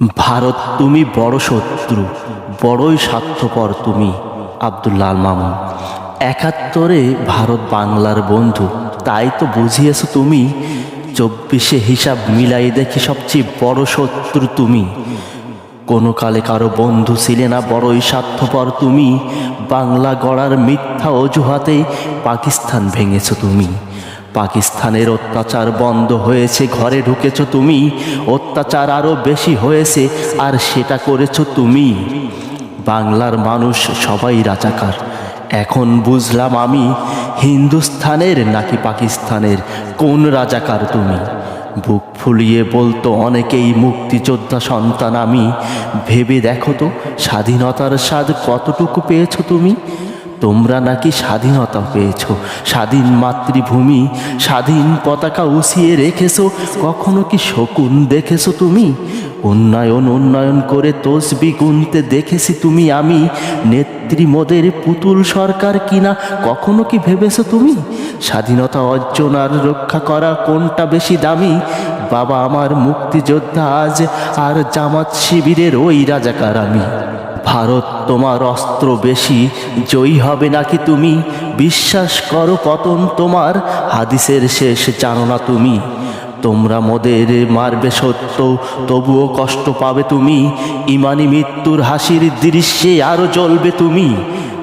ভারত তুমি বড় শত্রু, বড়ই স্বার্থপর তুমি, আবদুল্লাল মামুন। একাত্তরে ভারত বাংলার বন্ধু, তাই তো বুঝিয়েছ তুমি, চব্বিশে হিসাব মিলাই দেখি সবচেয়ে বড় শত্রু তুমি। কোনো কালে কারও বন্ধু ছিলে না, বড়ই স্বার্থপর তুমি, বাংলা গড়ার মিথ্যা অজুহাতে পাকিস্তান ভেঙেছ তুমি। পাকিস্তানের অত্যাচার বন্ধ হয়েছে, ঘরে ঢুকেছ তুমি। অত্যাচার আরও বেশি হয়েছে, আর সেটা করেছ তুমি। বাংলার মানুষ সবাই রাজাকার। এখন বুঝলাম আমি, হিন্দুস্থানের নাকি পাকিস্তানের কোন রাজাকার তুমি? বুক ফুলিয়ে বলতো অনেকেই, মুক্তিযোদ্ধা সন্তান আমি। ভেবে দেখো তো, স্বাধীনতার স্বাদ কতটুকু পেয়েছ তুমি? তোমরা নাকি স্বাধীনতা পেয়েছ? স্বাধীন মাতৃভূমি, স্বাধীন পতাকা উছিয়ে রেখেছো? কখনো কি শকুন দেখেছ তুমি? উন্নয়ন উন্নয়ন করে তসবি গুনতে দেখেছি তুমি আমি। নেত্রী মোদের পুতুল সরকার কিনা, কখনো কি ভেবেছো তুমি? স্বাধীনতা অর্জন আর রক্ষা করা কোনটা বেশি দামি? বাবা আমার মুক্তিযোদ্ধা আজ, আর জামাত শিবিরের ওই রাজাকার আমি। ভারত তোমার অস্ত্র বেশি, জয়ী হবে নাকি তুমি? বিশ্বাস করো পতন তোমার, হাদিসের শেষ জানো না তুমি। তোমরা মোদের মারবে সত্য, তবুও কষ্ট পাবে তুমি। ইমানি মৃত্যুর হাসির দৃশ্যে আরও জ্বলবে তুমি।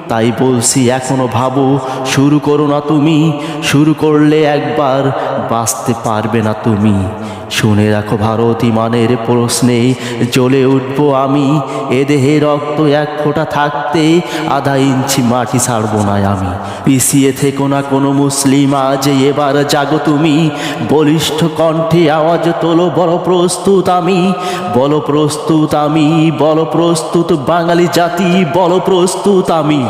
তাই বলছি, এখনও ভাবো, শুরু করো না তুমি। শুরু করলে একবার বাঁচতে পারবে না তুমি। শুনে রাখো ভারত ইমানের প্রশ্নে, জ্বলে উঠবো আমি। এ দেহে রক্ত এক ফোঁটা থাকতে আধা ইঞ্চি মাটি ছাড়বো না আমি। পিছিয়ে থেকো না কোনো মুসলিম, আজ এবার জাগো তুমি। বলিষ্ঠ কণ্ঠে আওয়াজ তোলো বড় প্রস্তুত আমি। বলো প্রস্তুত আমি, বলো প্রস্তুত বাঙালি জাতি, বলো প্রস্তুত আমি।